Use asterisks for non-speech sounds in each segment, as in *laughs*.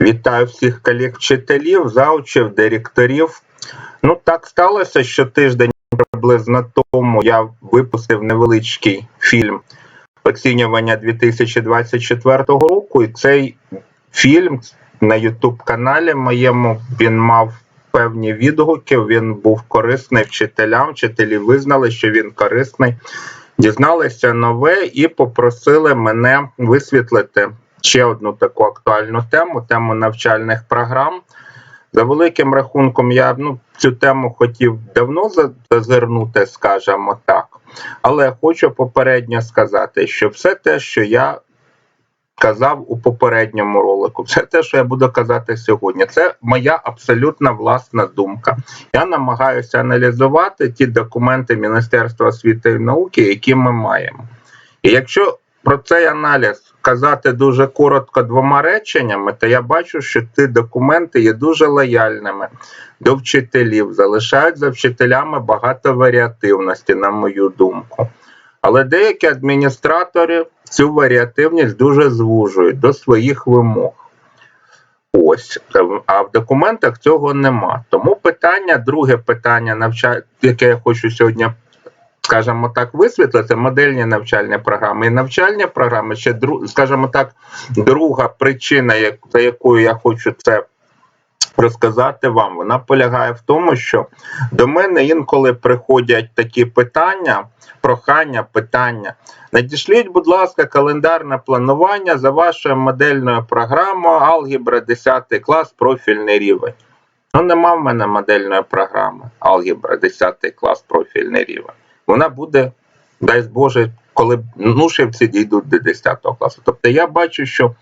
Вітаю всіх колег вчителів, заучів, директорів. Ну, так сталося, що тиждень приблизно тому я випустив невеличкий фільм оцінювання 2024 року, і цей фільм на Ютуб каналі моєму він мав певні відгуки. Він був корисний вчителям. Вчителі визнали, що він корисний. Дізналися нове і попросили мене висвітлити ще одну таку актуальну тему тему навчальних програм. За великим рахунком, я ну, цю тему хотів давно за- зазирнути, скажімо так. Але хочу попередньо сказати, що все те, що я казав у попередньому ролику, все те, що я буду казати сьогодні, це моя абсолютна власна думка. Я намагаюся аналізувати ті документи Міністерства освіти і науки, які ми маємо. І якщо про цей аналіз казати дуже коротко двома реченнями, то я бачу, що ті документи є дуже лояльними до вчителів, залишають за вчителями багато варіативності, на мою думку. Але деякі адміністратори цю варіативність дуже звужують до своїх вимог. Ось, а в документах цього нема. Тому питання, друге питання, навча... яке я хочу сьогодні скажімо так, висвітлити модельні навчальні програми і навчальні програми. Ще скажімо так, друга причина, за якою я хочу це розказати вам, вона полягає в тому, що до мене інколи приходять такі питання, прохання, питання. Надішліть, будь ласка, календарне планування за вашою модельною програмою Алгебра 10 клас, профільний рівень. Ну, нема в мене модельної програми Алгебра 10 клас, профільний рівень вона буде, дай Боже, коли нушівці дійдуть до 10 класу. Тобто я бачу, що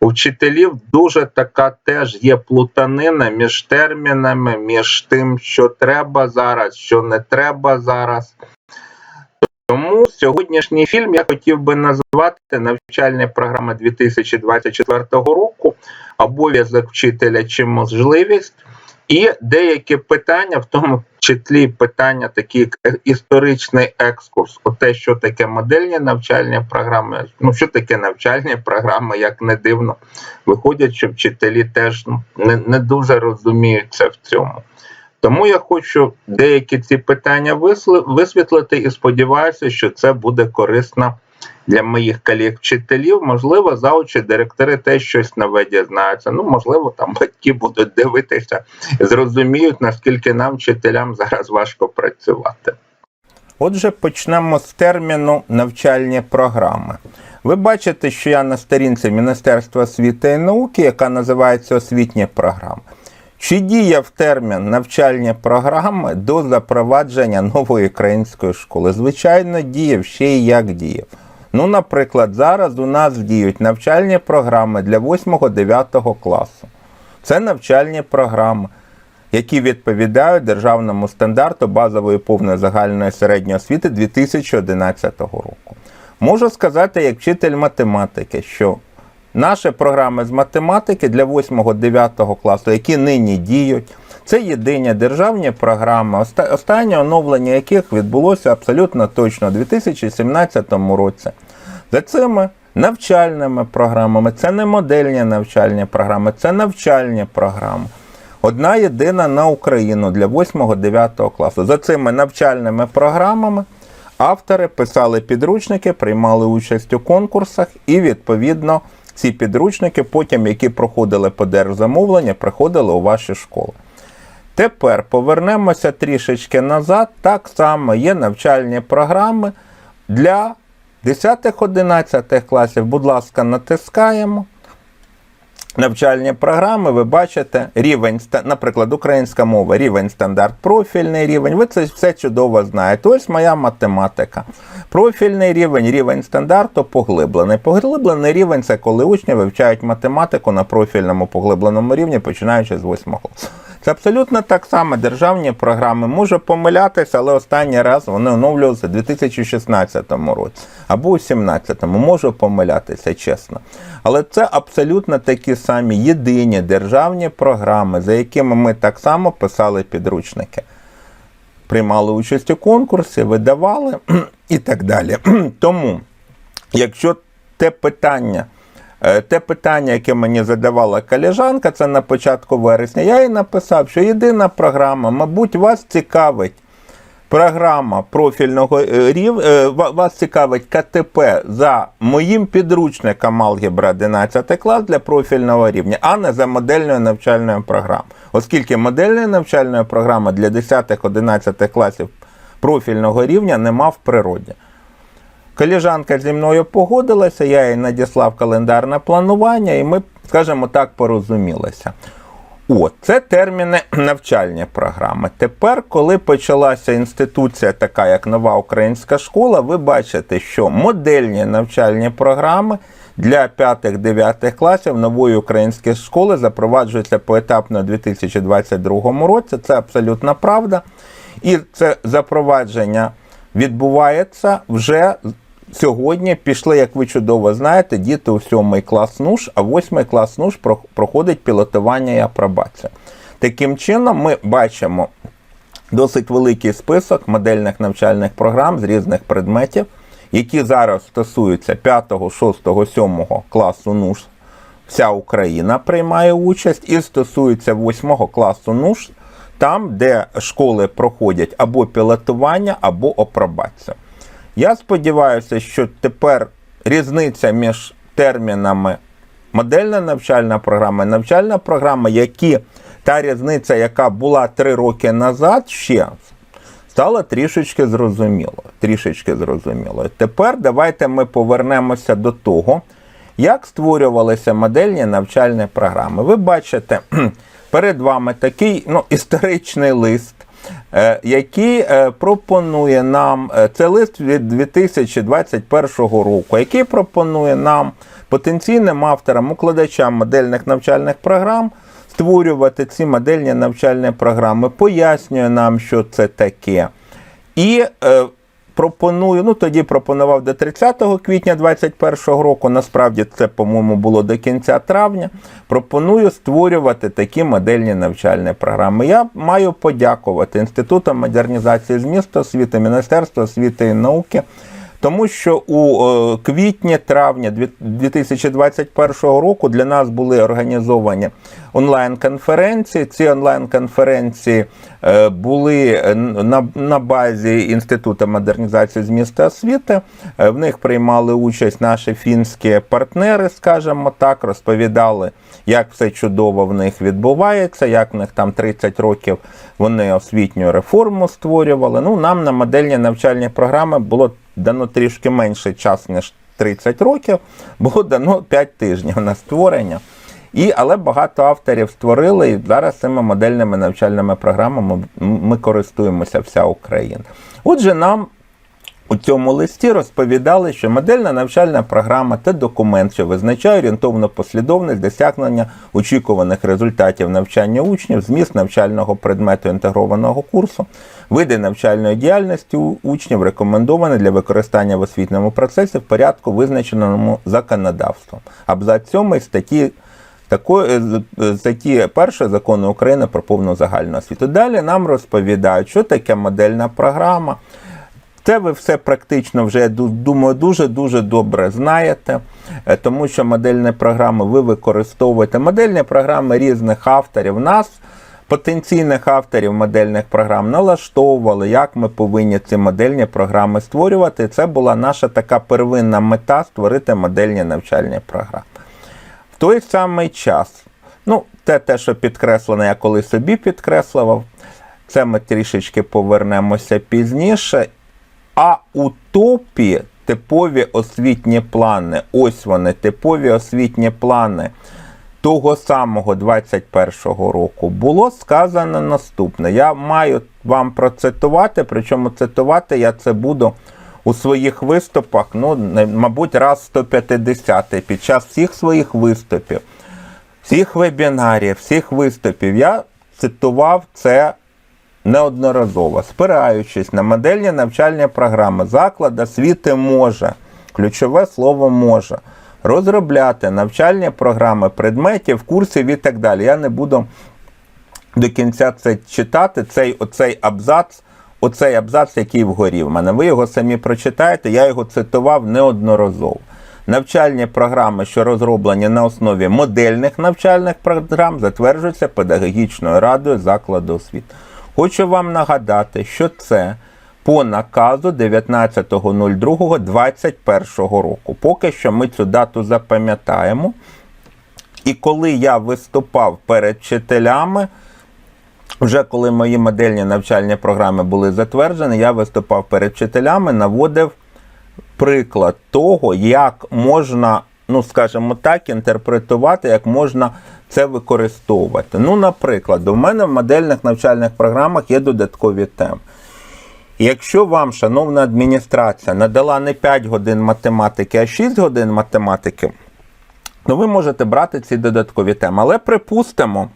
у вчителів дуже така теж є плутанина між термінами, між тим, що треба зараз, що не треба зараз. Тому сьогоднішній фільм я хотів би назвати навчальна програма 2024 року, обов'язок вчителя чи можливість. І деякі питання, в тому числі питання, такі як історичний екскурс, о те, що таке модельні навчальні програми, ну що таке навчальні програми, як не дивно, виходять, що вчителі теж ну, не, не дуже розуміються в цьому. Тому я хочу деякі ці питання висвітлити і сподіваюся, що це буде корисно для моїх колег-вчителів. Можливо, заучі директори теж щось нове дізнаються. Ну, можливо, там батьки будуть дивитися зрозуміють, наскільки нам, вчителям, зараз важко працювати. Отже, почнемо з терміну навчальні програми. Ви бачите, що я на сторінці Міністерства освіти і науки, яка називається освітні програми. Чи діяв термін навчальні програми до запровадження нової української школи? Звичайно, діяв ще й як діяв. Ну, наприклад, зараз у нас діють навчальні програми для 8-9 класу. Це навчальні програми, які відповідають державному стандарту базової повної загальної середньої освіти 2011 року. Можу сказати, як вчитель математики, що наші програми з математики для 8-9 класу, які нині діють, це єдині державні програми, останнє оновлення яких відбулося абсолютно точно у 2017 році. За цими навчальними програмами, це не модельні навчальні програми, це навчальні програми. Одна єдина на Україну для 8-9 класу. За цими навчальними програмами автори писали підручники, приймали участь у конкурсах, і відповідно ці підручники, потім, які проходили по держзамовленню, приходили у ваші школи. Тепер повернемося трішечки назад. Так само є навчальні програми для 10-11 класів. Будь ласка, натискаємо. Навчальні програми, ви бачите рівень, наприклад, українська мова, рівень стандарт, профільний рівень. Ви це все чудово знаєте. Ось моя математика. Профільний рівень, рівень стандарту, поглиблений. Поглиблений рівень це коли учні вивчають математику на профільному поглибленому рівні, починаючи з 8 класу. Це абсолютно так само державні програми. Можу помилятися, але останній раз вони оновлювалися у 2016 році або у 2017. Можу помилятися, чесно. Але це абсолютно такі самі єдині державні програми, за якими ми так само писали підручники. Приймали участь у конкурсі, видавали *clears throat* і так далі. *clears throat* Тому, якщо те питання Те питання, яке мені задавала колежанка, це на початку вересня. Я їй написав, що єдина програма, мабуть, вас цікавить програма профільного е, рів... е, вас цікавить КТП за моїм підручником алгебра 11 клас для профільного рівня, а не за модельною навчальною програмою. Оскільки модельної навчальної програми для 10-11 класів профільного рівня нема в природі. Коліжанка зі мною погодилася, я їй надіслав календарне планування, і ми, скажімо так, порозумілися. О, це терміни навчальні програми. Тепер, коли почалася інституція, така як нова українська школа, ви бачите, що модельні навчальні програми для 5-9 класів нової української школи запроваджуються поетапно у 2022 році. Це абсолютна правда. І це запровадження відбувається вже сьогодні. Пішли, як ви чудово знаєте, діти у 7 клас НУШ, а 8 клас НУШ проходить пілотування і апробацію. Таким чином, ми бачимо досить великий список модельних навчальних програм з різних предметів, які зараз стосуються 5, 6, 7 класу НУШ. Вся Україна приймає участь і стосується 8 класу НУШ, там, де школи проходять або пілотування, або апробацію. Я сподіваюся, що тепер різниця між термінами модельна навчальна програма і навчальна програма, які та різниця, яка була три роки назад, ще стала трішечки зрозуміло. Трішечки зрозуміло. Тепер давайте ми повернемося до того, як створювалися модельні навчальні програми. Ви бачите *clears throat* перед вами такий ну, історичний лист. Е, Який е, пропонує нам е, це лист від 2021 року, який пропонує нам потенційним авторам, укладачам модельних навчальних програм створювати ці модельні навчальні програми, пояснює нам, що це таке. І пропоную, ну тоді пропонував до 30 квітня 2021 року, насправді це, по-моєму, було до кінця травня. Пропоную створювати такі модельні навчальні програми. Я маю подякувати Інституту модернізації змісту освіти, Міністерству освіти і науки. Тому що у е, квітні-травні 2021 року для нас були організовані онлайн-конференції. Ці онлайн-конференції е, були е, на, базі Інституту модернізації з міста освіти. В них приймали участь наші фінські партнери, скажімо так, розповідали, як все чудово в них відбувається, як в них там 30 років вони освітню реформу створювали. Ну, нам на модельні навчальні програми було дано трішки менше часу, ніж 30 років, було дано 5 тижнів на створення. І, але багато авторів створили, і зараз цими модельними навчальними програмами ми користуємося вся Україна. Отже, нам у цьому листі розповідали, що модельна навчальна програма це документ, що визначає орієнтовну послідовність досягнення очікуваних результатів навчання учнів, зміст навчального предмету інтегрованого курсу, види навчальної діяльності учнів рекомендовані для використання в освітньому процесі в порядку, визначеному законодавством. Абзац 7 статті з- з статті першої закону України про повну загальну освіту. Далі нам розповідають, що таке модельна програма. Це ви все практично вже, думаю, дуже-дуже добре знаєте, е, тому що модельні програми ви використовуєте. Модельні програми різних авторів. Нас, потенційних авторів модельних програм, налаштовували, як ми повинні ці модельні програми створювати. Це була наша така первинна мета створити модельні навчальні програми. В той самий час, ну, те, те, що підкреслено, я коли собі підкреслював, це ми трішечки повернемося пізніше. А у топі типові освітні плани, ось вони, типові освітні плани того самого 21-го року було сказано наступне. Я маю вам процитувати, причому цитувати я це буду у своїх виступах, ну, мабуть, раз 150 під час всіх своїх виступів, всіх вебінарів, всіх виступів. Я цитував це неодноразово, спираючись на модельні навчальні програми, заклад освіти може, ключове слово може, розробляти навчальні програми, предметів, курсів і так далі. Я не буду до кінця це читати, цей оцей абзац, оцей абзац, який вгорі в мене. Ви його самі прочитаєте, я його цитував неодноразово. Навчальні програми, що розроблені на основі модельних навчальних програм, затверджуються педагогічною радою закладу освіти. Хочу вам нагадати, що це по наказу 19.02.21 року. Поки що ми цю дату запам'ятаємо. І коли я виступав перед вчителями, вже коли мої модельні навчальні програми були затверджені, я виступав перед вчителями, наводив приклад того, як можна, ну скажімо так, інтерпретувати, як можна це використовувати. Ну, наприклад, у мене в модельних навчальних програмах є додаткові теми. Якщо вам, шановна адміністрація, надала не 5 годин математики, а 6 годин математики, то ви можете брати ці додаткові теми. Але припустимо,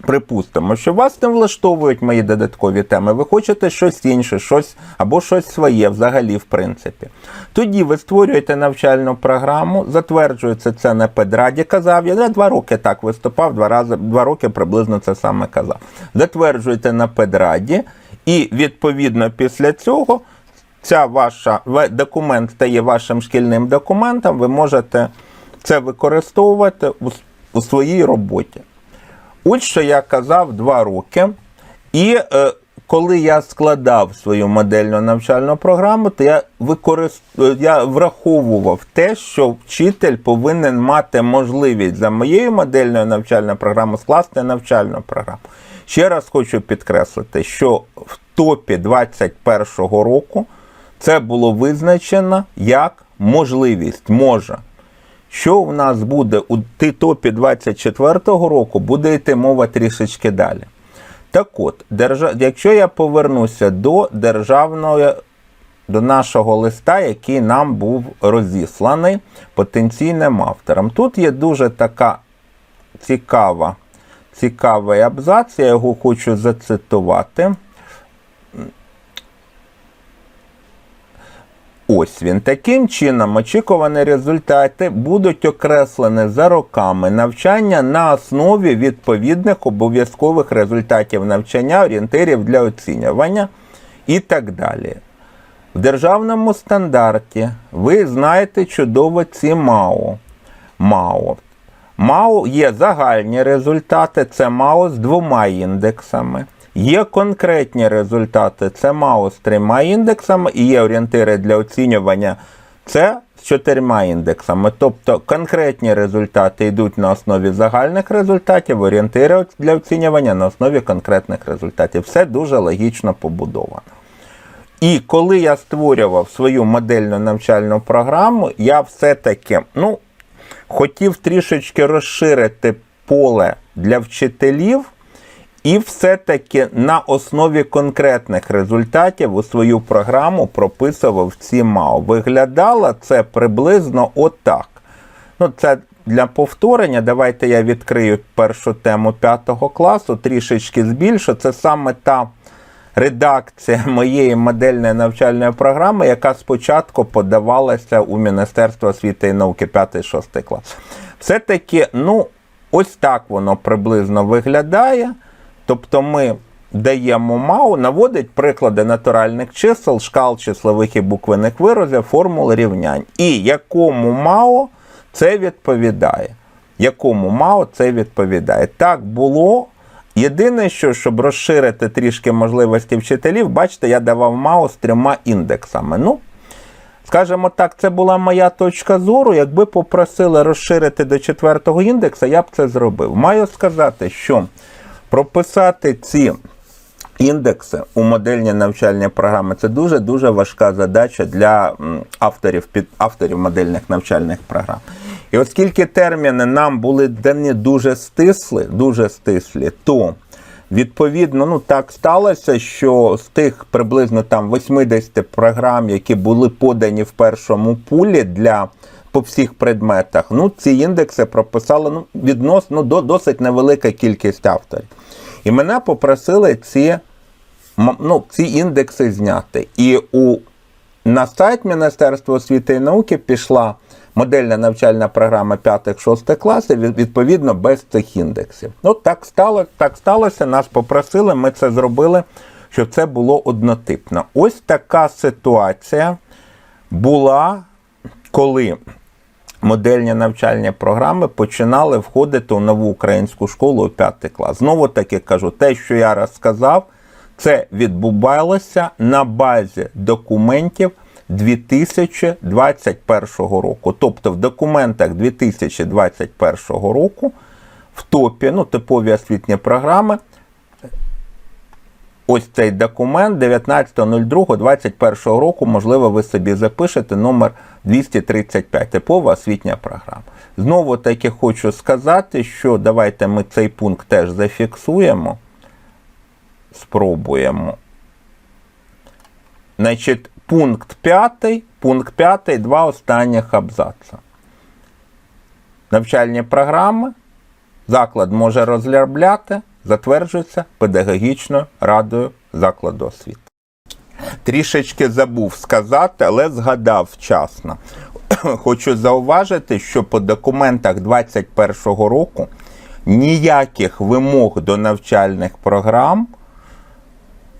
припустимо, що вас не влаштовують мої додаткові теми, ви хочете щось інше, щось або щось своє взагалі, в принципі. Тоді ви створюєте навчальну програму, затверджується це на педраді, казав. Я два роки так виступав, два рази, два роки приблизно це саме казав. Затверджуєте на педраді, і відповідно після цього ця ваша документ стає вашим шкільним документом, ви можете це використовувати у, у своїй роботі. Ось що я казав два роки. І е, коли я складав свою модельну навчальну програму, то я, використ... е, я враховував те, що вчитель повинен мати можливість за моєю модельною навчальною програмою скласти навчальну програму. Ще раз хочу підкреслити, що в топі 2021 року це було визначено як можливість може. Що в нас буде у ті- топі 24-го року, буде йти мова трішечки далі. Так от, держа... якщо я повернуся до державної, до нашого листа, який нам був розісланий потенційним авторам. Тут є дуже така цікава, цікавий абзац, я його хочу зацитувати. Ось він. Таким чином, очікувані результати будуть окреслені за роками навчання на основі відповідних обов'язкових результатів навчання, орієнтирів для оцінювання і так далі. В державному стандарті ви знаєте чудово ці МАО. МАО. МАО є загальні результати, це МАО з двома індексами. Є конкретні результати, це МАО з трьома індексами, і є орієнтири для оцінювання, це з чотирма індексами. Тобто конкретні результати йдуть на основі загальних результатів, орієнтири для оцінювання на основі конкретних результатів. Все дуже логічно побудовано. І коли я створював свою модельну навчальну програму, я все-таки ну, хотів трішечки розширити поле для вчителів і все-таки на основі конкретних результатів у свою програму прописував ці МАО. Виглядало це приблизно отак. Ну, це для повторення. Давайте я відкрию першу тему п'ятого класу, трішечки збільшу. Це саме та редакція *laughs* моєї модельної навчальної програми, яка спочатку подавалася у Міністерство освіти і науки 5-6 клас. Все-таки, ну, ось так воно приблизно виглядає. Тобто ми даємо МАУ, наводить приклади натуральних чисел, шкал числових і буквених виразів, формул рівнянь. І якому МАО це відповідає. Якому МАО це відповідає. Так було. Єдине, що щоб розширити трішки можливості вчителів, бачите, я давав МАО з трьома індексами. Ну, скажімо так, це була моя точка зору. Якби попросили розширити до четвертого індекса, я б це зробив. Маю сказати, що прописати ці індекси у модельні навчальні програми це дуже-дуже важка задача для авторів, під, авторів модельних навчальних програм. І оскільки терміни нам були дані дуже стисли, дуже стислі, то відповідно ну так сталося, що з тих приблизно там 80 програм, які були подані в першому пулі для по всіх предметах, ну ці індекси прописали ну, відносно ну, до досить невелика кількість авторів. І мене попросили ці, ну, ці індекси зняти. І у, на сайт Міністерства освіти і науки пішла модельна навчальна програма 5-6 класів, відповідно, без цих індексів. Ну, так, стало, так сталося, нас попросили, ми це зробили, щоб це було однотипно. Ось така ситуація була, коли модельні навчальні програми починали входити у нову українську школу у 5 клас. Знову таки кажу, те, що я розказав, це відбувалося на базі документів 2021 року. Тобто в документах 2021 року в топі, ну, типові освітні програми, ось цей документ 19.02.21 року, можливо, ви собі запишете номер 235, типова освітня програма. Знову таки хочу сказати, що давайте ми цей пункт теж зафіксуємо. Спробуємо. Значить, пункт 5, пункт 5, два останніх абзаца. Навчальні програми заклад може розробляти, затверджується педагогічною радою закладу освіти. Трішечки забув сказати, але згадав вчасно. *coughs* Хочу зауважити, що по документах 2021 року ніяких вимог до навчальних програм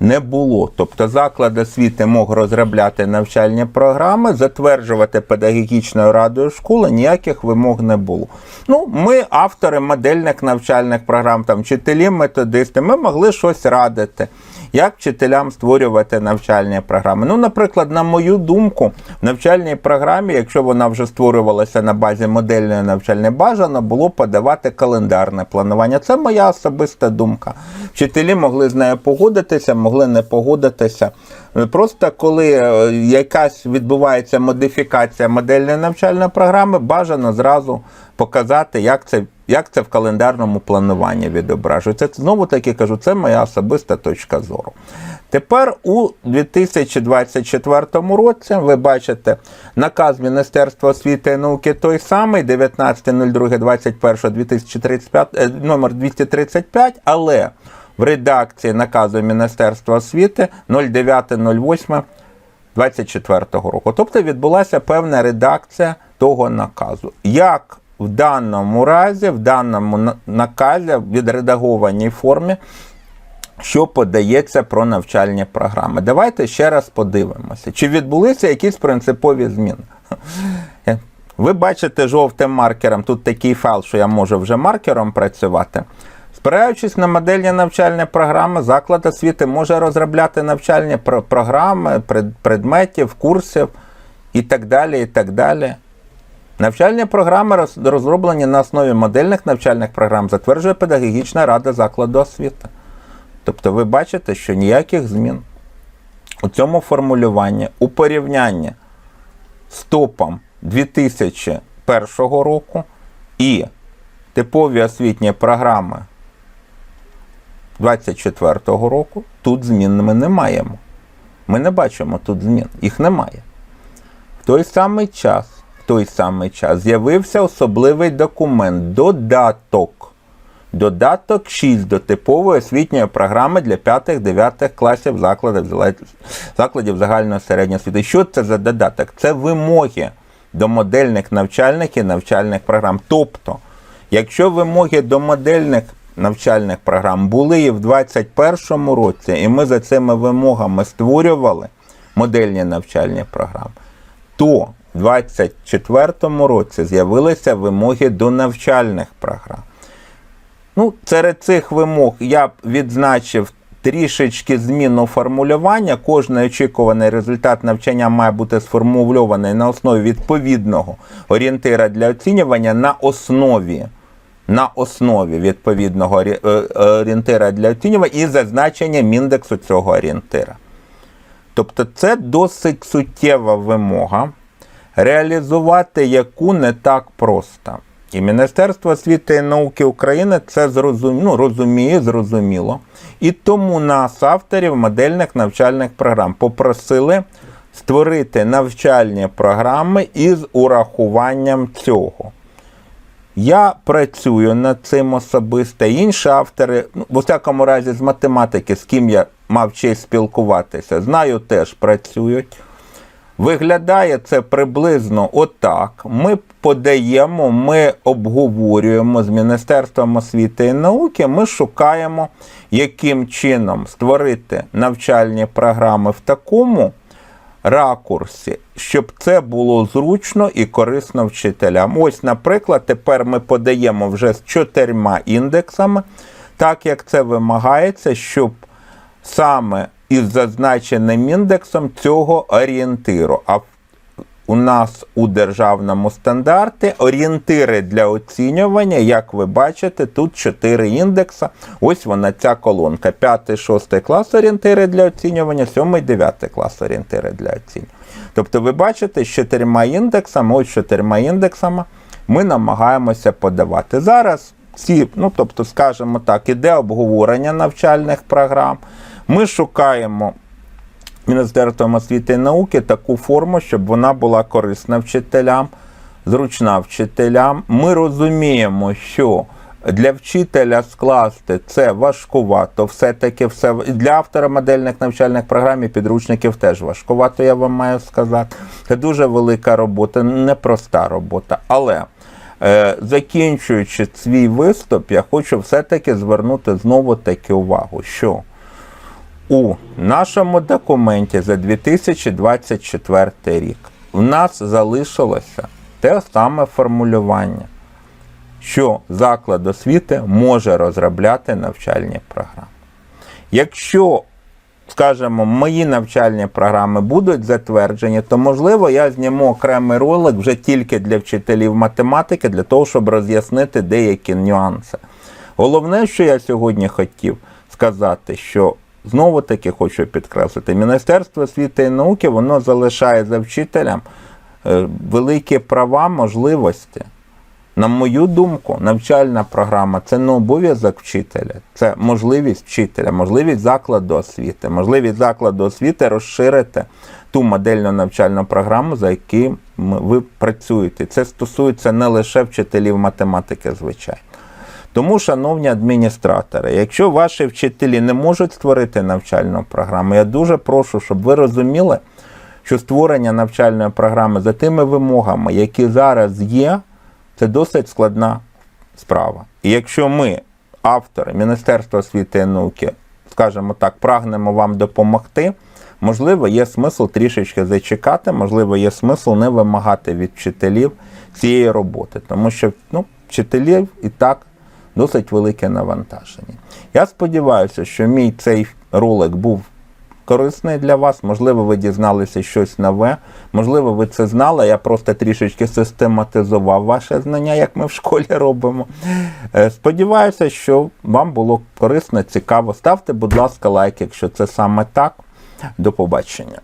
не було. Тобто заклад освіти мог розробляти навчальні програми, затверджувати педагогічною радою школи, ніяких вимог не було. Ну, ми, автори модельних навчальних програм, там вчителі, методисти, ми могли щось радити. Як вчителям створювати навчальні програми? Ну, наприклад, на мою думку, в навчальній програмі, якщо вона вже створювалася на базі модельної навчальної, бажано було подавати календарне планування. Це моя особиста думка. Вчителі могли з нею погодитися, могли не погодитися. Просто коли е, якась відбувається модифікація модельної навчальної програми, бажано зразу показати, як це, як це в календарному плануванні відображується. Знову таки кажу, це моя особиста точка зору. Тепер у 2024 році ви бачите наказ Міністерства освіти і науки той самий 19.02.21.2035, е, номер 235, але в редакції наказу Міністерства освіти 09.08.24 року. Тобто відбулася певна редакція того наказу. Як в даному разі, в даному наказі, в відредагованій формі, що подається про навчальні програми. Давайте ще раз подивимося, чи відбулися якісь принципові зміни. *laughs* Ви бачите жовтим маркером, тут такий файл, що я можу вже маркером працювати. Спираючись на модельні навчальні програми, заклад освіти може розробляти навчальні програми, предметів, курсів і так далі. і так далі. Навчальні програми розроблені на основі модельних навчальних програм, затверджує педагогічна рада закладу освіти. Тобто ви бачите, що ніяких змін у цьому формулюванні у порівнянні з топом 2001 року і типові освітні програми 2024 року тут змін ми не маємо. Ми не бачимо тут змін, їх немає. В той самий час, той самий час з'явився особливий документ додаток. Додаток 6 до типової освітньої програми для 5-9 класів закладів, закладів загальної середньої освіти. Що це за додаток? Це вимоги до модельних навчальних і навчальних програм. Тобто, якщо вимоги до модельних навчальних програм були і в 2021 році, і ми за цими вимогами створювали модельні навчальні програми, то 2024 році з'явилися вимоги до навчальних програм. Ну, серед цих вимог я б відзначив трішечки зміну формулювання. Кожний очікуваний результат навчання має бути сформульований на основі відповідного орієнтира для оцінювання на основі. На основі відповідного е, орієнтира для оцінювання і зазначенням індексу цього орієнтира. Тобто це досить суттєва вимога, реалізувати яку не так просто. І Міністерство освіти і науки України це зрозум... ну, розуміє, зрозуміло. І тому нас, авторів модельних навчальних програм, попросили створити навчальні програми із урахуванням цього. Я працюю над цим особисто. Інші автори, ну, в усякому разі, з математики, з ким я мав честь спілкуватися, знаю, теж працюють. Виглядає це приблизно отак. Ми подаємо, ми обговорюємо з Міністерством освіти і науки, ми шукаємо, яким чином створити навчальні програми в такому ракурсі, щоб це було зручно і корисно вчителям. Ось, наприклад, тепер ми подаємо вже з чотирма індексами, так як це вимагається, щоб саме із зазначеним індексом цього орієнтиру. А у нас у державному стандарті орієнтири для оцінювання, як ви бачите, тут 4 індекса. Ось вона ця колонка. 5, 6 клас орієнтири для оцінювання, 7, 9 клас орієнтири для оцінювання. Тобто ви бачите, з чотирма індексами, ось чотирма індексами ми намагаємося подавати. Зараз ці, ну тобто, скажімо так, іде обговорення навчальних програм. Ми шукаємо Міністерством освіти і науки таку форму, щоб вона була корисна вчителям, зручна вчителям. Ми розуміємо, що для вчителя скласти це важкувато, все-таки все для автора модельних навчальних програм і підручників теж важкувато, я вам маю сказати. Це дуже велика робота, непроста робота. Але е, закінчуючи свій виступ, я хочу все-таки звернути знову таки увагу, що у нашому документі за 2024 рік в нас залишилося те саме формулювання, що заклад освіти може розробляти навчальні програми. Якщо, скажімо, мої навчальні програми будуть затверджені, то можливо я зніму окремий ролик вже тільки для вчителів математики, для того, щоб роз'яснити деякі нюанси. Головне, що я сьогодні хотів сказати, що знову таки хочу підкреслити, Міністерство освіти і науки воно залишає за вчителям е, великі права, можливості. На мою думку, навчальна програма це не обов'язок вчителя, це можливість вчителя, можливість закладу освіти, можливість закладу освіти розширити ту модельну навчальну програму, за яким ви працюєте. Це стосується не лише вчителів математики, звичайно. Тому, шановні адміністратори, якщо ваші вчителі не можуть створити навчальну програму, я дуже прошу, щоб ви розуміли, що створення навчальної програми за тими вимогами, які зараз є, це досить складна справа. І якщо ми, автори Міністерства освіти і науки, скажімо так, прагнемо вам допомогти, можливо, є смисл трішечки зачекати, можливо, є смисл не вимагати від вчителів цієї роботи, тому що ну, вчителів і так досить велике навантаження. Я сподіваюся, що мій цей ролик був корисний для вас. Можливо, ви дізналися щось нове. Можливо, ви це знали. Я просто трішечки систематизував ваше знання, як ми в школі робимо. Е, Сподіваюся, що вам було корисно, цікаво. Ставте, будь ласка, лайк, якщо це саме так. До побачення.